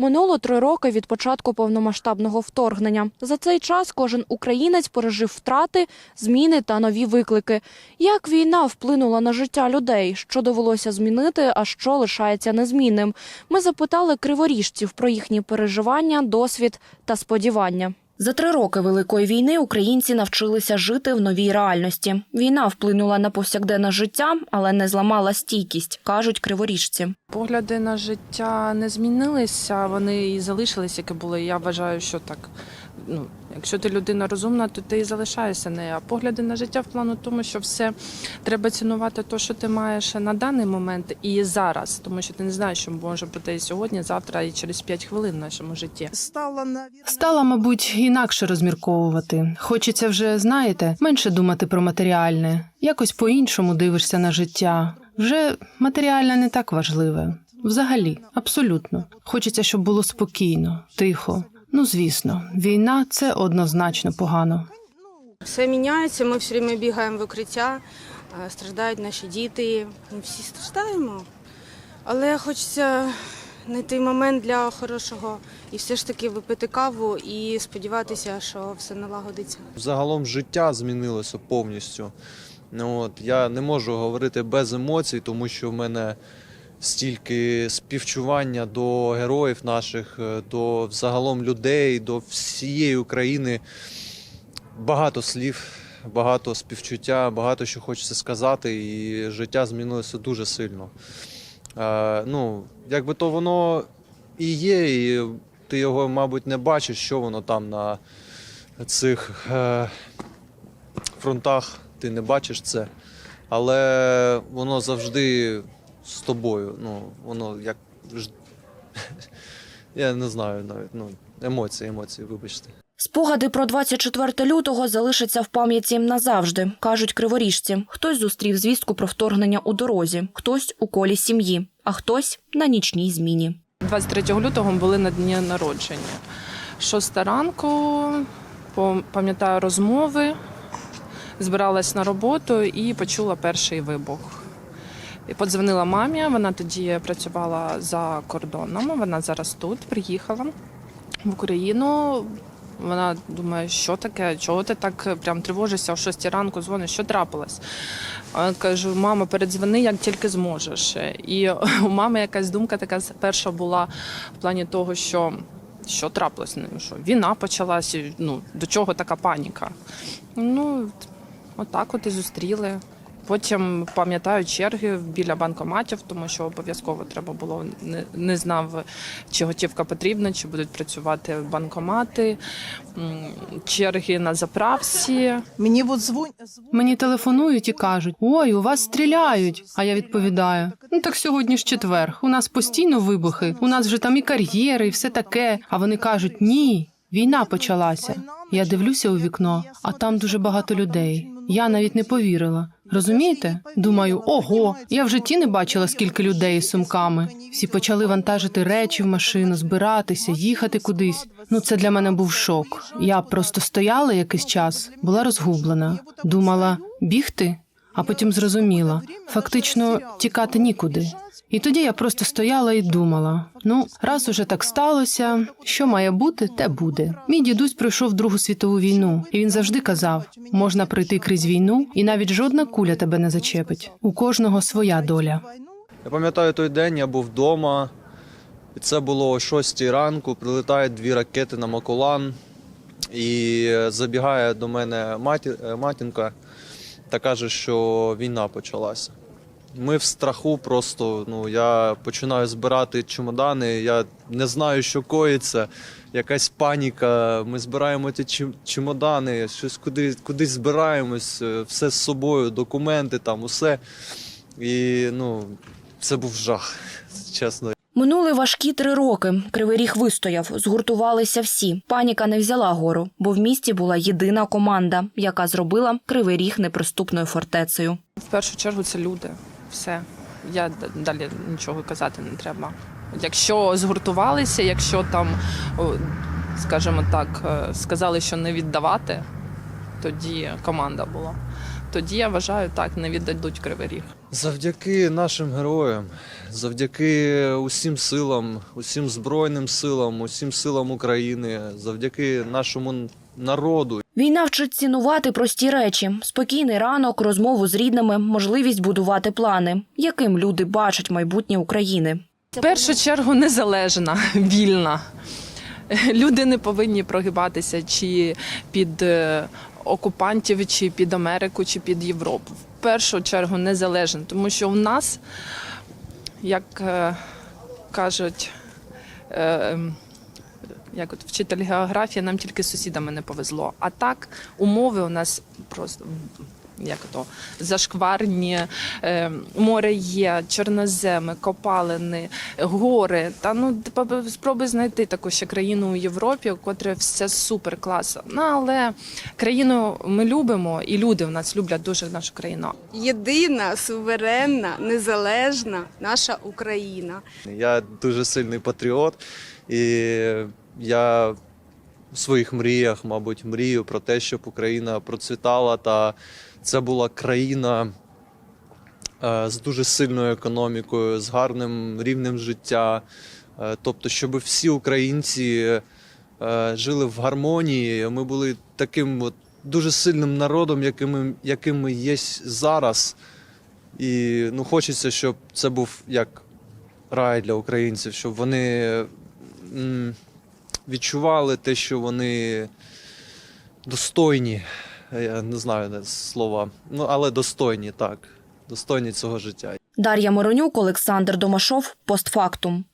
Минуло три роки від початку повномасштабного вторгнення. За цей час кожен українець пережив втрати, зміни та нові виклики. Як війна вплинула на життя людей, що довелося змінити, а що лишається незмінним? Ми запитали криворіжців про їхні переживання, досвід та сподівання. За три роки великої війни українці навчилися жити в новій реальності. Війна вплинула на повсякденне життя, але не зламала стійкість, кажуть криворіжці. Погляди на життя не змінилися, вони і залишились, які були. Я вважаю, що так. Ну, якщо ти людина розумна, то ти і залишаєшся нею. А погляди на життя в плану тому, що все треба цінувати те, що ти маєш на даний момент і зараз, тому що ти не знаєш, що може бути і сьогодні, завтра, і через 5 хвилин в нашому житті. стала Стала, мабуть, інакше розмірковувати. Хочеться вже, знаєте, менше думати про матеріальне. Якось по-іншому дивишся на життя. Вже матеріальне не так важливе. Взагалі, абсолютно. Хочеться, щоб було спокійно, тихо. Ну, звісно, війна це однозначно погано. Все міняється, ми все время бігаємо в укриття, е, страждають наші діти. Ми всі страждаємо. Але хочеться знайти момент для хорошого і все ж таки випити каву і сподіватися, що все налагодиться. Загалом життя змінилося повністю. Ну, от, я не можу говорити без емоцій, тому що в мене стільки співчування до героїв наших, е, до взагалом людей, до всієї України. Багато слів, багато співчуття, багато що хочеться сказати, і життя змінилося дуже сильно. Е, ну, якби то воно і є, і ти його, мабуть, не бачиш, що воно там на цих е, фронтах, ти не бачиш це. Але воно завжди з тобою. Ну, воно як. Я не знаю навіть. Ну, емоції, емоції, вибачте. Спогади про 24 лютого залишаться в пам'яті назавжди, кажуть криворіжці. Хтось зустрів звістку про вторгнення у дорозі, хтось у колі сім'ї, а хтось на нічній зміні. 23 лютого були на дні народження. Шоста ранку, пам'ятаю розмови, збиралась на роботу і почула перший вибух. Подзвонила мамі, вона тоді працювала за кордоном, вона зараз тут, приїхала в Україну. Вона думає, що таке, чого ти так прям тривожишся о 6 ранку, дзвониш, що трапилось? Я кажу, мама, передзвони, як тільки зможеш. І у мами якась думка така перша була в плані того, що що трапилось, ну, що війна почалася, ну до чого така паніка. Ну, отак от і зустріли. Потім пам'ятаю черги біля банкоматів, тому що обов'язково треба було не, не знав, чи готівка потрібна, чи будуть працювати банкомати, черги на заправці. мені от Мені телефонують і кажуть: ой, у вас стріляють. А я відповідаю: ну так сьогодні ж четвер. У нас постійно вибухи. У нас вже там і кар'єри, і все таке. А вони кажуть: ні, війна почалася. Я дивлюся у вікно, а там дуже багато людей. Я навіть не повірила. Розумієте? Думаю, ого, я в житті не бачила скільки людей з сумками. Всі почали вантажити речі в машину, збиратися, їхати кудись. Ну це для мене був шок. Я просто стояла якийсь час, була розгублена. Думала бігти, а потім зрозуміла, фактично тікати нікуди. І тоді я просто стояла і думала: ну, раз уже так сталося, що має бути, те буде. Мій дідусь пройшов Другу світову війну, і він завжди казав: можна пройти крізь війну, і навіть жодна куля тебе не зачепить. У кожного своя доля. Я пам'ятаю той день, я був вдома, і це було о 6 ранку. Прилітають дві ракети на Макулан, і е, забігає до мене е, матінка та каже, що війна почалася. Ми в страху просто, ну я починаю збирати чемодани, я не знаю, що коїться, якась паніка. Ми збираємо ті чемодани, щось куди, кудись збираємось, е, все з собою, документи там, усе. І ну, це був жах, чесно. Минули важкі три роки. Кривий ріг вистояв, згуртувалися всі. Паніка не взяла гору, бо в місті була єдина команда, яка зробила кривий ріг неприступною фортецею. В першу чергу це люди. Все. Я далі нічого казати не треба. Якщо згуртувалися, якщо там, скажімо так, е, сказали, що не віддавати, тоді команда була. тоді я вважаю, так не віддадуть кривий ріг. Завдяки нашим героям, завдяки усім силам, усім збройним силам, усім силам України, завдяки нашому народу. Війна вчить цінувати прості речі: спокійний ранок, розмову з рідними, можливість будувати плани, яким люди бачать майбутнє України. В першу чергу незалежна, вільна. Люди не повинні прогибатися чи під е, окупантів, чи під Америку, чи під Європу. В першу чергу незалежно, тому що в нас, як е, кажуть, е, ем, як от вчитель географії, нам тільки з сусідами не повезло. А так умови у нас просто як то зашкварні, е, море є, чорноземи, копалини, гори. Та ну спробуй знайти таку ще країну у Європі, у котрій все супер класно. Ну але країну ми любимо, і люди в нас люблять дуже нашу країну. Єдина, суверенна, незалежна наша Україна. Я дуже сильний патріот, і я в своїх мріях, мабуть, мрію про те, щоб Україна процвітала, та це була країна е, з дуже сильною економікою, з гарним рівнем життя. Е, Тобто, щоб всі українці е, жили в гармонії. Ми були таким от дуже сильним народом, яким яким ми є зараз. І ну, хочеться, щоб це був як рай для українців, щоб вони відчували те, що вони достойні. Я не знаю не слова, ну але достойні, так. Достойні цього життя. Дар'я Моронюк, Олександр Домашов, постфактум.